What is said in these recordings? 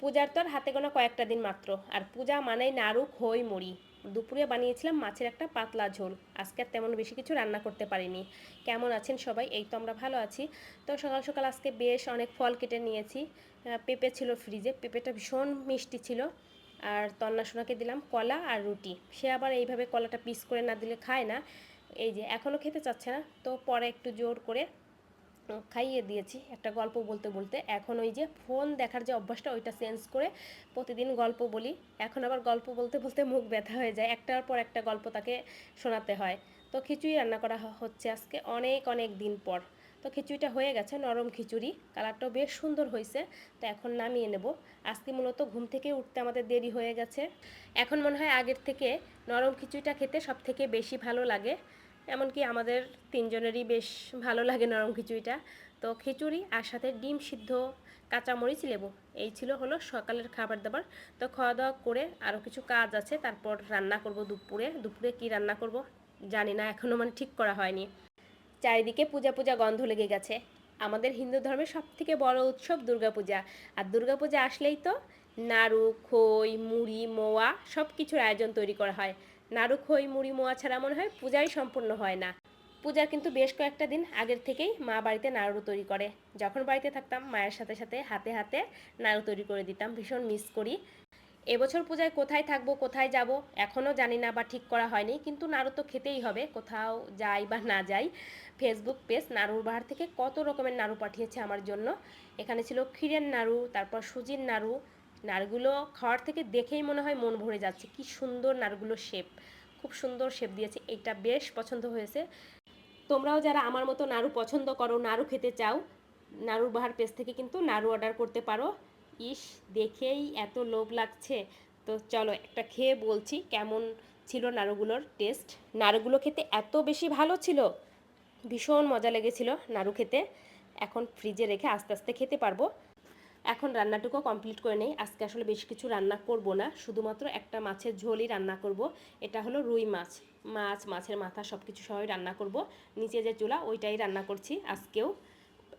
পূজার তো আর হাতে গোনা কয়েকটা দিন মাত্র। আর পূজা মানেই নাড়ু, খই, মুড়ি। দুপুরে বানিয়েছিলাম মাছের একটা পাতলা ঝোল। আজকে আর তেমন বেশি কিছু রান্না করতে পারিনি। কেমন আছেন সবাই? এই তো আমরা ভালো আছি। তো সকাল সকাল আজকে বেশ অনেক ফল কেটে নিয়েছি। পেঁপে ছিল ফ্রিজে। পেঁপেটা ভীষণ মিষ্টি ছিল। আর তন্না সোনাকে দিলাম কলা আর রুটি। সে আবার এইভাবে কলাটা পিস করে না দিলে খায় না। এই যে এখনও খেতে চাচ্ছে না। তো পরে একটু জোর করে খাইয়ে দিয়েছি একটা গল্প বলতে বলতে। এখন ওই যে ফোন দেখার যে অভ্যাসটা, ওইটা চেঞ্জ করে প্রতিদিন গল্প বলি। এখন আবার গল্প বলতে বলতে মুখ ব্যথা হয়ে যায়। একটার পর একটা গল্প তাকে শোনাতে হয়। তো খিচুড়ি রান্না করা হচ্ছে আজকে অনেক অনেক দিন পর। তো খিচুড়িটা হয়ে গেছে, নরম খিচুড়ি। কালারটাও বেশ সুন্দর হয়েছে। তো এখন নামিয়ে নেব। আজকে মূলত ঘুম থেকে উঠতে আমাদের দেরি হয়ে গেছে। এখন মনে হয় আগের থেকে নরম খিচুড়িটা খেতে সব থেকে বেশি ভালো লাগে। এমনকি আমাদের তিনজনেরই বেশ ভালো লাগে নরম খিচুড়িটা। তো খিচুড়ি আর সাথে ডিম সিদ্ধ কাঁচামরিচ, লেবু, এই ছিল হলো সকালের খাবার দাবার তো খাওয়া দাওয়া করে আরও কিছু কাজ আছে, তারপর রান্না করব দুপুরে। দুপুরে কি রান্না করব জানি না এখনও মানে ঠিক করা হয়নি। চারিদিকে পূজা পূজা গন্ধ লেগে গেছে। আমাদের হিন্দু ধর্মের সব থেকে বড় উৎসব দুর্গাপূজা। আর দুর্গাপূজা আসলেই তো নাড়ু, খই, মুড়ি, মোয়া সব কিছুর আয়োজন তৈরি করা হয়। নাড়ু খই মুড়ি মোয়া ছাড়া মনে হয় পূজাই সম্পূর্ণ হয় না। পূজার কিন্তু বেশ কয়েকটা দিন আগের থেকেই মা বাড়িতে নাড়ু তৈরি করে। যখন বাড়িতে থাকতাম, মায়ের সাথে সাথে হাতে হাতে নাড়ু তৈরি করে দিতাম, ভীষণ মিস করি। এবছর পূজায় কোথায় থাকব, কোথায় যাব, এখনও জানি না বা ঠিক করা হয়নি, কিন্তু নাড়ু তো খেতেই হবে, কোথাও যাই বা না যাই। ফেসবুক পেজ নাড়ুর বাহার থেকে কত রকমের নাড়ু পাঠিয়েছে আমার জন্য। এখানে ছিল ক্ষীরের নাড়ু, তারপর সুজির নাড়ু নাড়ুগুলো খাওয়ার থেকে দেখেই মনে হয় মন ভরে যাচ্ছে। কি সুন্দর নাড়ুগুলোর শেপ খুব সুন্দর শেপ দিয়েছে। এটা বেশ পছন্দ হয়েছে। তোমরাও যারা আমার মতো নাড়ু পছন্দ করো, নাড়ু খেতে চাও, নাড়ুর বাহার পেজ থেকে কিন্তু নাড়ু অর্ডার করতে পারো। ইস, দেখেই এত লোভ লাগছে। তো চলো একটা খেয়ে বলছি কেমন ছিল নাড়ুগুলোর টেস্ট নাড়ুগুলো খেতে এত বেশি ভালো ছিল, ভীষণ মজা লেগেছিল নাড়ু খেতে। এখন ফ্রিজে রেখে আস্তে আস্তে খেতে পারব। এখন রান্নাটুকু কমপ্লিট করে নেই। আজকে আসলে বেশ কিছু রান্না করব না, শুধুমাত্র একটা মাছের ঝোলই রান্না করব। এটা হলো রুই মাছ। মাছ, মাছের মাথা সব কিছু সবাই রান্না করব। নিচে যে চুলা, ওইটাই রান্না করছি আজকেও।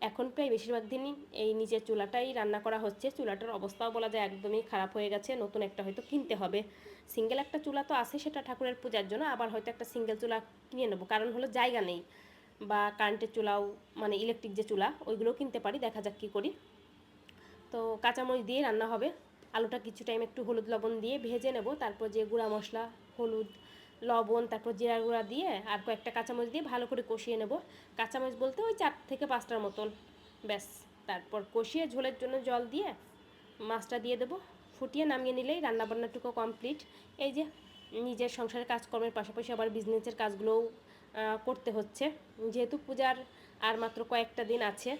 এখন প্রায় বেশিরভাগ দিনই এই নিচের চুলাটাই রান্না করা হচ্ছে। চুলাটার অবস্থাও বলা যায় একদমই খারাপ হয়ে গেছে। নতুন একটা হয়তো কিনতে হবে। সিঙ্গেল একটা চুলা তো আছে, সেটা ঠাকুরের পূজার জন্য। আবার হয়তো একটা সিঙ্গেল চুলা কিনে নেব। কারণ হলো জায়গা নেই। বা কারেন্টের চুলাও মানে ইলেকট্রিক যে চুলা, ওইগুলোও কিনতে পারি। দেখা যাক কী করি। তো কাঁচামরিচ দিয়ে রান্না হবে। আলুটা কিছু টাইম একটু হলুদ লবণ দিয়ে ভেজে নেব। তারপর যে গুঁড়া মশলা, হলুদ, লবণ, তারপর জিরা গুঁড়া দিয়ে আর কয়েকটা কাঁচামরিচ দিয়ে ভালো করে কষিয়ে নেব। কাঁচামরিচ বলতে ওই চার থেকে পাঁচটার মতন। ব্যাস, তারপর কষিয়ে ঝোলের জন্য জল দিয়ে মাছটা দিয়ে দেবো। ফুটিয়ে নামিয়ে নিলেই রান্নাবান্নাটুকু কমপ্লিট এই যে নিজের সংসারের কাজকর্মের পাশাপাশি আবার বিজনেসের কাজগুলোও করতে হচ্ছে। যেহেতু পূজার আর মাত্র কয়েকটা দিন আছে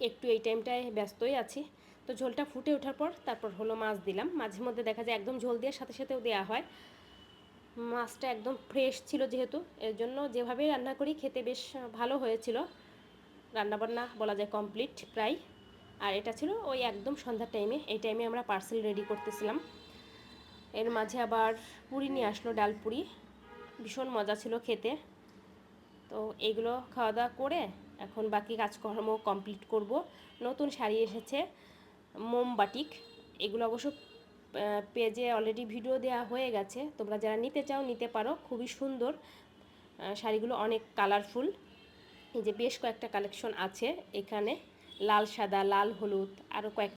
একটু এই টাইমটায় ব্যস্তই আছি। তো ঝোলটা ফুটে ওঠার পর তারপর হলো মাছ দিলাম। মাঝে মধ্যে দেখা যায় একদম ঝোল দেওয়ার সাথে সাথেও দেওয়া হয়। মাছটা একদম ফ্রেশ ছিল যেহেতু, এর জন্য যেভাবে রান্না করি খেতে বেশ ভালো হয়েছিল। রান্নাবান্না বলা যায় কমপ্লিট প্রায়। আর এটা ছিল ওই একদম সন্ধ্যার টাইমে এই টাইমে আমরা পার্সেল রেডি করতেছিলাম। এর মাঝে আবার পুরি নিয়ে আসলো ডাল পুরি। ভীষণ মজা ছিল খেতে। তো এইগুলো খাওয়া দাওয়া করে এখন বাকি কাজকর্ম কমপ্লিট করব। নতুন শাড়ি এসেছে, মোমবাটিক। এগুলো অবশ্য পেজে অলরেডি ভিডিও দেয়া হয়ে গেছে। তোমরা যারা নিতে চাও, নিতে পারো। খুবই সুন্দর শাড়িগুলো অনেক কালারফুল এই যে বেশ কয়েকটা কালেকশন আছে এখানে। লাল, সাদা, লাল, হলুদ আরও কয়েক